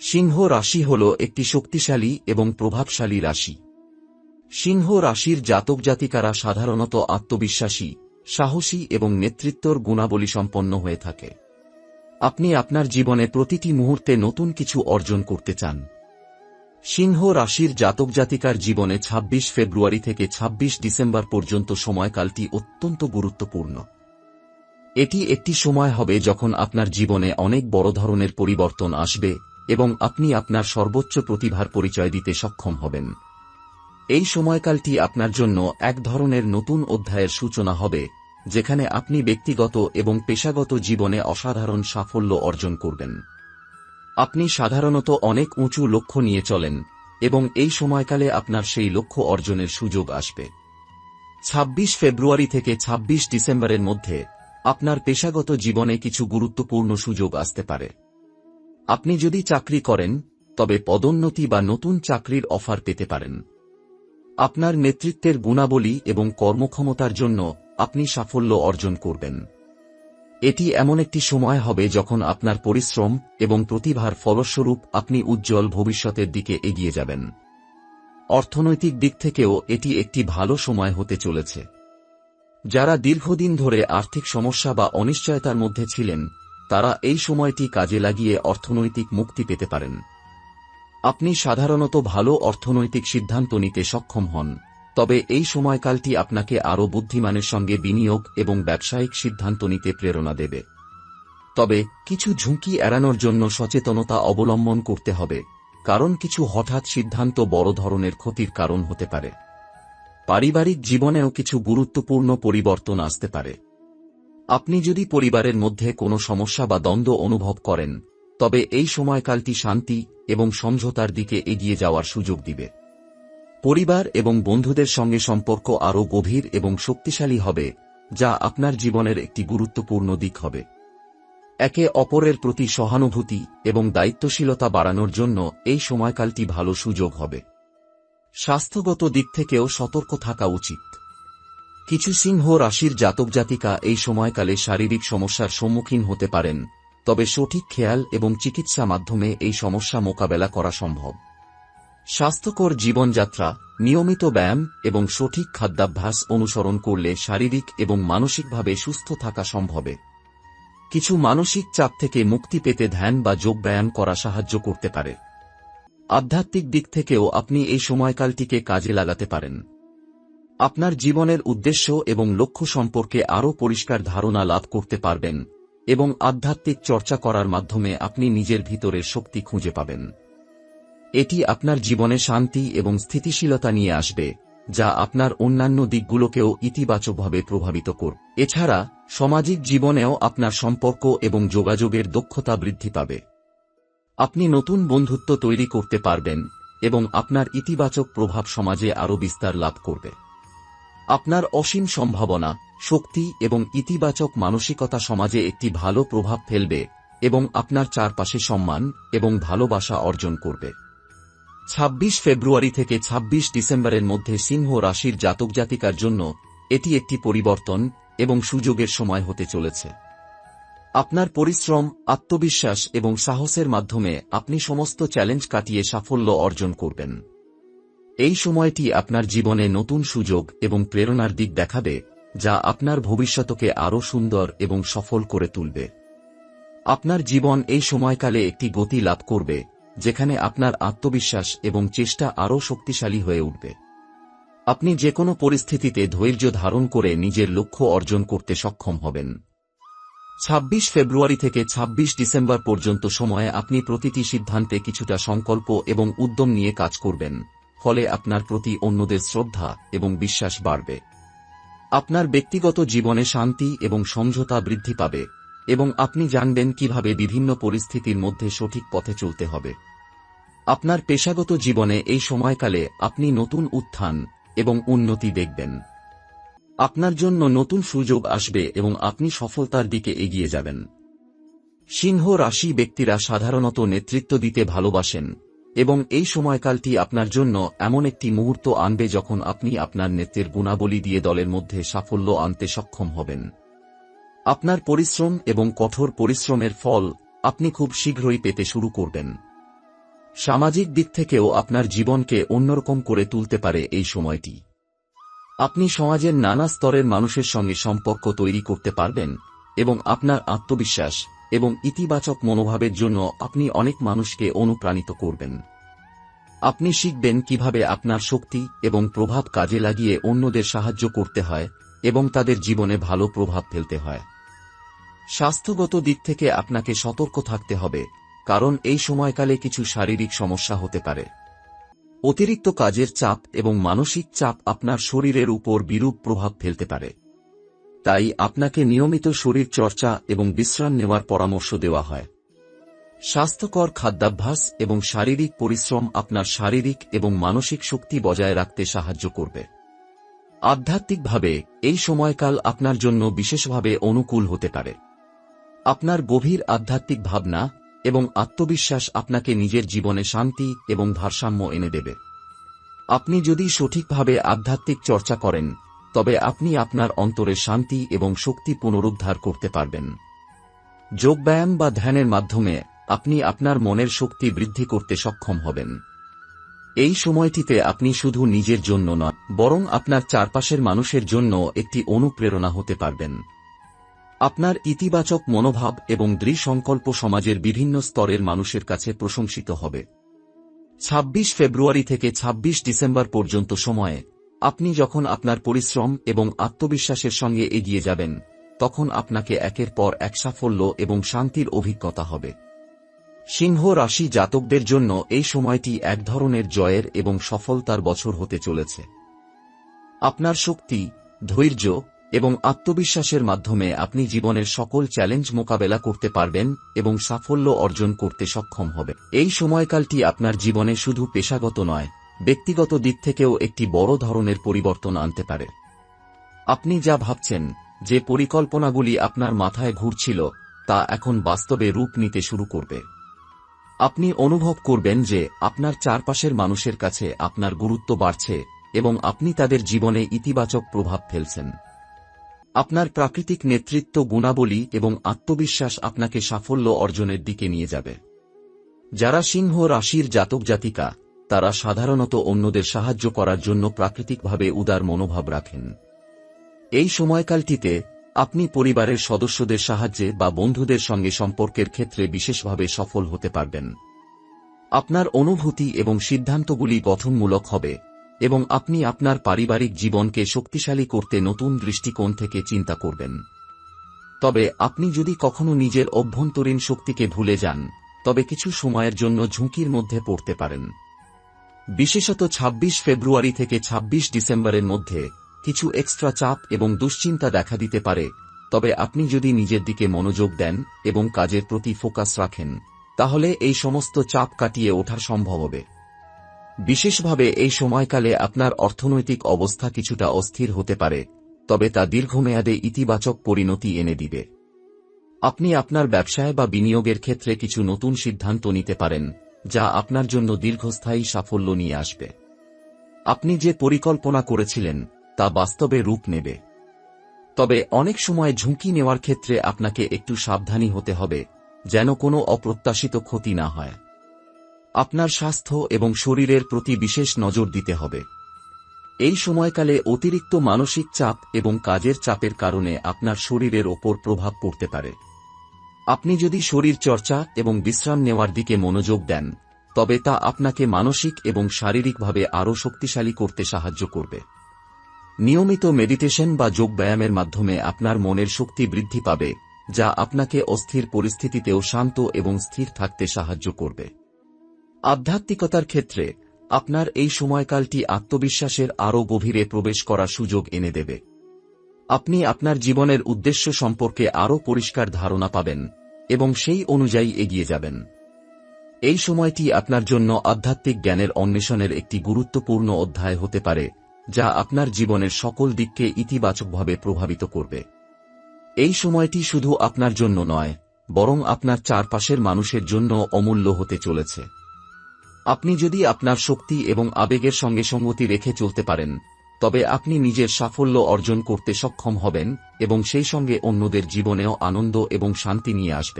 সিংহ রাশি হল একটি শক্তিশালী এবং প্রভাবশালী রাশি। সিংহ রাশির জাতক জাতিকারা সাধারণত আত্মবিশ্বাসী, সাহসী এবং নেতৃত্বর গুণাবলী সম্পন্ন হয়ে থাকে। আপনি আপনার জীবনে প্রতিটি মুহূর্তে নতুন কিছু অর্জন করতে চান। সিংহ রাশির জাতক জাতিকার জীবনে ২৬ ফেব্রুয়ারি থেকে ২৬ ডিসেম্বর পর্যন্ত সময়কালটি অত্যন্ত গুরুত্বপূর্ণ। এটি একটি সময় হবে যখন আপনার জীবনে অনেক বড় ধরনের পরিবর্তন আসবে এবং আপনি আপনার সর্বোচ্চ প্রতিভার পরিচয় দিতে সক্ষম হবেন। এই সময়কালটি আপনার জন্য এক ধরনের নতুন অধ্যায়ের সূচনা হবে, যেখানে আপনি ব্যক্তিগত এবং পেশাগত জীবনে অসাধারণ সাফল্য অর্জন করবেন। আপনি সাধারণত অনেক উঁচু লক্ষ্য নিয়ে চলেন, এবং এই সময়কালে আপনার সেই লক্ষ্য অর্জনের সুযোগ আসবে। ২৬ ফেব্রুয়ারি থেকে ২৬ ডিসেম্বরের মধ্যে আপনার পেশাগত জীবনে কিছু গুরুত্বপূর্ণ সুযোগ আসতে পারে। আপনি যদি চাকরি করেন, তবে পদোন্নতি বা নতুন চাকরির অফার পেতে পারেন। আপনার নেতৃত্বের গুণাবলী এবং কর্মক্ষমতার জন্য আপনি সাফল্য অর্জন করবেন। এটি এমন একটি সময় হবে যখন আপনার পরিশ্রম এবং প্রতিভার ফলস্বরূপ আপনি উজ্জ্বল ভবিষ্যতের দিকে এগিয়ে যাবেন। অর্থনৈতিক দিক থেকেও এটি একটি ভালো সময় হতে চলেছে। যারা দীর্ঘদিন ধরে আর্থিক সমস্যা বা অনিশ্চয়তার মধ্যে ছিলেন তারা এই সময়টি কাজে লাগিয়ে অর্থনৈতিক মুক্তি পেতে পারেন। আপনি সাধারণত ভালো অর্থনৈতিক সিদ্ধান্ত নিতে সক্ষম হন, তবে এই সময়কালটি আপনাকে আরও বুদ্ধিমানের সঙ্গে বিনিয়োগ এবং ব্যবসায়িক সিদ্ধান্ত নিতে প্রেরণা দেবে। তবে কিছু ঝুঁকি এড়ানোর জন্য সচেতনতা অবলম্বন করতে হবে, কারণ কিছু হঠাৎ সিদ্ধান্ত বড় ধরনের ক্ষতির কারণ হতে পারে। পারিবারিক জীবনেও কিছু গুরুত্বপূর্ণ পরিবর্তন আসতে পারে। আপনি যদি পরিবারের মধ্যে কোনো সমস্যা বা দ্বন্দ্ব অনুভব করেন, তবে এই সময়কালটি শান্তি এবং সমঝোতার দিকে এগিয়ে যাওয়ার সুযোগ দিবে। পরিবার এবং বন্ধুদের সঙ্গে সম্পর্ক আরও গভীর এবং শক্তিশালী হবে, যা আপনার জীবনের একটি গুরুত্বপূর্ণ দিক হবে। একে অপরের প্রতি সহানুভূতি এবং দায়িত্বশীলতা বাড়ানোর জন্য এই সময়কালটি ভালো সুযোগ হবে। স্বাস্থ্যগত দিক থেকেও সতর্ক থাকা উচিত। কিছু সিংহ রাশির জাতক জাতিকা এই সময়কালে শারীরিক সমস্যার সম্মুখীন হতে পারেন, তবে সঠিক খেয়াল এবং চিকিৎসা মাধ্যমে এই সমস্যা মোকাবেলা করা সম্ভব। স্বাস্থ্যকর জীবনযাত্রা, নিয়মিত ব্যায়াম এবং সঠিক খাদ্যাভ্যাস অনুসরণ করলে শারীরিক এবং মানসিকভাবে সুস্থ থাকা সম্ভবে কিছু মানসিক চাপ থেকে মুক্তি পেতে ধ্যান বা যোগব্যায়াম করা সাহায্য করতে পারে। আধ্যাত্মিক দিক থেকেও আপনি এই সময়কালটিকে কাজে লাগাতে পারেন। আপনার জীবনের উদ্দেশ্য এবং লক্ষ্য সম্পর্কে আরও পরিষ্কার ধারণা লাভ করতে পারবেন এবং আধ্যাত্মিক চর্চা করার মাধ্যমে আপনি নিজের ভিতরের শক্তি খুঁজে পাবেন। এটি আপনার জীবনে শান্তি এবং স্থিতিশীলতা নিয়ে আসবে, যা আপনার অন্যান্য দিকগুলোকেও ইতিবাচকভাবে প্রভাবিত কর এছাড়া, সামাজিক জীবনেও আপনার সম্পর্ক এবং যোগাযোগের দক্ষতা বৃদ্ধি পাবে। আপনি নতুন বন্ধুত্ব তৈরি করতে পারবেন এবং আপনার ইতিবাচক প্রভাব সমাজে আরও বিস্তার লাভ করবে। আপনার অসীম সম্ভাবনা, শক্তি এবং ইতিবাচক মানসিকতা সমাজে একটি ভালো প্রভাব ফেলবে এবং আপনার চারপাশে সম্মান এবং ভালোবাসা অর্জন করবে। ২৬ ফেব্রুয়ারি থেকে ২৬ ডিসেম্বরের মধ্যে সিংহ রাশির জাতক জাতিকার জন্য এটি একটি পরিবর্তন এবং সুযোগের সময় হতে চলেছে। আপনার পরিশ্রম, আত্মবিশ্বাস এবং সাহসের মাধ্যমে আপনি সমস্ত চ্যালেঞ্জ কাটিয়ে সাফল্য অর্জন করবেন। এই সময়টি আপনার জীবনে নতুন সুযোগ এবং প্রেরণার দিক দেখাবে, যা আপনার ভবিষ্যতকে আরও সুন্দর এবং সফল করে তুলবে। আপনার জীবন এই সময়কালে একটি গতি লাভ করবে, যেখানে আপনার আত্মবিশ্বাস এবং চেষ্টা আরও শক্তিশালী হয়ে উঠবে। আপনি যে কোনো পরিস্থিতিতে ধৈর্য ধারণ করে নিজের লক্ষ্য অর্জন করতে সক্ষম হবেন। ২৬ ফেব্রুয়ারি থেকে ২৬ ডিসেম্বর পর্যন্ত সময়ে আপনি প্রতিটি সিদ্ধান্তে কিছুটা সংকল্প এবং উদ্যম নিয়ে কাজ করবেন। ফলে আপনার প্রতি অন্যদের শ্রদ্ধা এবং বিশ্বাস বাড়বে। আপনার ব্যক্তিগত জীবনে শান্তি এবং সমঝোতা বৃদ্ধি পাবে এবং আপনি জানবেন কীভাবে বিভিন্ন পরিস্থিতির মধ্যে সঠিক পথে চলতে হবে। আপনার পেশাগত জীবনে এই সময়কালে আপনি নতুন উত্থান এবং উন্নতি দেখবেন। আপনার জন্য নতুন সুযোগ আসবে এবং আপনি সফলতার দিকে এগিয়ে যাবেন। সিংহ রাশি ব্যক্তিরা সাধারণত নেতৃত্ব দিতে ভালোবাসেন এবং এই সময়কালটি আপনার জন্য এমন একটি মুহূর্ত আনবে যখন আপনি আপনার নেত্রের গুণাবলী দিয়ে দলের মধ্যে সাফল্য আনতে সক্ষম হবেন। আপনার পরিশ্রম এবং কঠোর পরিশ্রমের ফল আপনি খুব শীঘ্রই পেতে শুরু করবেন। সামাজিক দিক থেকেও আপনার জীবনকে অন্যরকম করে তুলতে পারে এই সময়টি। আপনি সমাজের নানা স্তরের মানুষের সঙ্গে সম্পর্ক তৈরি করতে পারবেন এবং আপনার আত্মবিশ্বাস এবং ইতিবাচক মনোভাবের জন্য আপনি অনেক মানুষকে অনুপ্রাণিত করবেন। আপনি শিখবেন কীভাবে আপনার শক্তি এবং প্রভাব কাজে লাগিয়ে অন্যদের সাহায্য করতে হয় এবং তাদের জীবনে ভালো প্রভাব ফেলতে হয়। স্বাস্থ্যগত দিক থেকে আপনাকে সতর্ক থাকতে হবে, কারণ এই সময়কালে কিছু শারীরিক সমস্যা হতে পারে। অতিরিক্ত কাজের চাপ এবং মানসিক চাপ আপনার শরীরের উপর বিরূপ প্রভাব ফেলতে পারে। তাই আপনাকে নিয়মিত শরীর চর্চা এবং বিশ্রাম নেওয়ার পরামর্শ দেওয়া হয়। স্বাস্থ্যকর খাদ্যাভ্যাস এবং শারীরিক পরিশ্রম আপনার শারীরিক এবং মানসিক শক্তি বজায় রাখতে সাহায্য করবে। আধ্যাত্মিকভাবে এই সময়কাল আপনার জন্য বিশেষভাবে অনুকূল হতে পারে। আপনার গভীর আধ্যাত্মিক ভাবনা এবং আত্মবিশ্বাস আপনাকে নিজের জীবনে শান্তি এবং ভারসাম্য এনে দেবে। আপনি যদি সঠিকভাবে আধ্যাত্মিক চর্চা করেন তবে আপনি আপনার অন্তরে শান্তি এবং শক্তি পুনরুদ্ধার করতে পারবেন। যোগব্যায়াম বা ধ্যানের মাধ্যমে আপনি আপনার মনের শক্তি বৃদ্ধি করতে সক্ষম হবেন। এই সময়টিতে আপনি শুধু নিজের জন্য নয়, বরং আপনার চারপাশের মানুষের জন্য একটি অনুপ্রেরণা হতে পারবেন। আপনার ইতিবাচক মনোভাব এবং দৃঢ় সংকল্প সমাজের বিভিন্ন স্তরের মানুষের কাছে প্রশংসিত হবে। ২৬ ফেব্রুয়ারি থেকে ২৬ ডিসেম্বর পর্যন্ত সময়ে আপনি যখন আপনার পরিশ্রম এবং আত্মবিশ্বাসের সঙ্গে এগিয়ে যাবেন, তখন আপনাকে একের পর এক সাফল্য এবং শান্তির অভিজ্ঞতা হবে। সিংহ রাশি জাতকদের জন্য এই সময়টি এক ধরনের জয়ের এবং সফলতার বছর হতে চলেছে। আপনার শক্তি, ধৈর্য এবং আত্মবিশ্বাসের মাধ্যমে আপনি জীবনের সকল চ্যালেঞ্জ মোকাবেলা করতে পারবেন এবং সাফল্য অর্জন করতে সক্ষম হবে এই সময়কালটি আপনার জীবনে শুধু পেশাগত নয় ব্যক্তিগত দিক থেকেও একটি বড় ধরনের পরিবর্তন আনতে পারে। আপনি যা ভাবছেন, যে পরিকল্পনাগুলি আপনার মাথায় ঘুরছিল, তা এখন বাস্তবে রূপ নিতে শুরু করবে। আপনি অনুভব করবেন যে আপনার চারপাশের মানুষের কাছে আপনার গুরুত্ব বাড়ছে এবং আপনি তাদের জীবনে ইতিবাচক প্রভাব ফেলছেন। আপনার প্রাকৃতিক নেতৃত্ব গুণাবলী এবং আত্মবিশ্বাস আপনাকে সাফল্য অর্জনের দিকে নিয়ে যাবে। যারা সিংহ, রাশির জাতক জাতিকা তারা সাধারণত অন্যদের সাহায্য করার জন্য প্রাকৃতিকভাবে উদার মনোভাব রাখেন। এই সময়কালটিতে, আপনি পরিবারের সদস্যদের সাহায্যে বা বন্ধুদের সঙ্গে সম্পর্কের ক্ষেত্রে বিশেষভাবে সফল হতে পারবেন। আপনার অনুভূতি এবং সিদ্ধান্তগুলি গঠনমূলক হবে এবং আপনি আপনার পারিবারিক জীবনকে শক্তিশালী করতে নতুন দৃষ্টিকোণ থেকে চিন্তা করবেন। তবে আপনি যদি কখনো নিজের অভ্যন্তরীণ শক্তিকে ভুলে যান, তবে কিছু সময়ের জন্য ঝুঁকির মধ্যে পড়তে পারেন। বিশেষত ২৬ ফেব্রুয়ারি থেকে ২৬ ডিসেম্বরের মধ্যে কিছু এক্সট্রা চাপ এবং দুশ্চিন্তা দেখা দিতে পারে, তবে আপনি যদি নিজের দিকে মনোযোগ দেন এবং কাজের প্রতি ফোকাস রাখেন, তাহলে এই সমস্ত চাপ কাটিয়ে ওঠা সম্ভব হবে। বিশেষভাবে এই সময়কালে আপনার অর্থনৈতিক অবস্থা কিছুটা অস্থির হতে পারে, তবে তা দীর্ঘমেয়াদে ইতিবাচক পরিণতি এনে দিবে। আপনি আপনার ব্যবসায় বা বিনিয়োগের ক্ষেত্রে কিছু নতুন সিদ্ধান্ত নিতে পারেন যা আপনার জন্য দীর্ঘস্থায়ী সাফল্য নিয়ে আসবে। আপনি যে পরিকল্পনা করেছিলেন, তা বাস্তবে রূপ নেবে। তবে অনেক সময় ঝুঁকি নেওয়ার ক্ষেত্রে আপনাকে একটু সাবধানী হতে হবে, যেন কোনো অপ্রত্যাশিত ক্ষতি না হয়। আপনার স্বাস্থ্য এবং শরীরের প্রতি বিশেষ নজর দিতে হবে। এই সময়কালে অতিরিক্ত মানসিক চাপ এবং কাজের চাপের কারণে আপনার শরীরের ওপর প্রভাব পড়তে পারে। আপনি যদি শরীর চর্চা এবং বিশ্রাম নেওয়ার দিকে মনোযোগ দেন, তবে তা আপনাকে মানসিক এবং শারীরিকভাবে আরও শক্তিশালী করতে সাহায্য করবে। নিয়মিত মেডিটেশন বা যোগব্যায়ামের মাধ্যমে আপনার মনের শক্তি বৃদ্ধি পাবে, যা আপনাকে অস্থির পরিস্থিতিতেও শান্ত এবং স্থির থাকতে সাহায্য করবে। আধ্যাত্মিকতার ক্ষেত্রে, আপনার এই সময়কালটি আত্মবিশ্বাসের আরও গভীরে প্রবেশ করার সুযোগ এনে দেবে। আপনি আপনার জীবনের উদ্দেশ্য সম্পর্কে আরও পরিষ্কার ধারণা পাবেন এবং সেই অনুযায়ী এগিয়ে যাবেন। এই সময়টি আপনার জন্য আধ্যাত্মিক জ্ঞানের অন্বেষণের একটি গুরুত্বপূর্ণ অধ্যায় হতে পারে, যা আপনার জীবনের সকল দিককে ইতিবাচকভাবে প্রভাবিত করবে। এই সময়টি শুধু আপনার জন্য নয়, বরং আপনার চারপাশের মানুষের জন্য অমূল্য হতে চলেছে। আপনি যদি আপনার শক্তি এবং আবেগের সঙ্গে সঙ্গতি রেখে চলতে পারেন, তবে আপনি নিজের সাফল্য অর্জন করতে সক্ষম হবেন এবং সেই সঙ্গে অন্যদের জীবনেও আনন্দ এবং শান্তি নিয়ে আসবেন।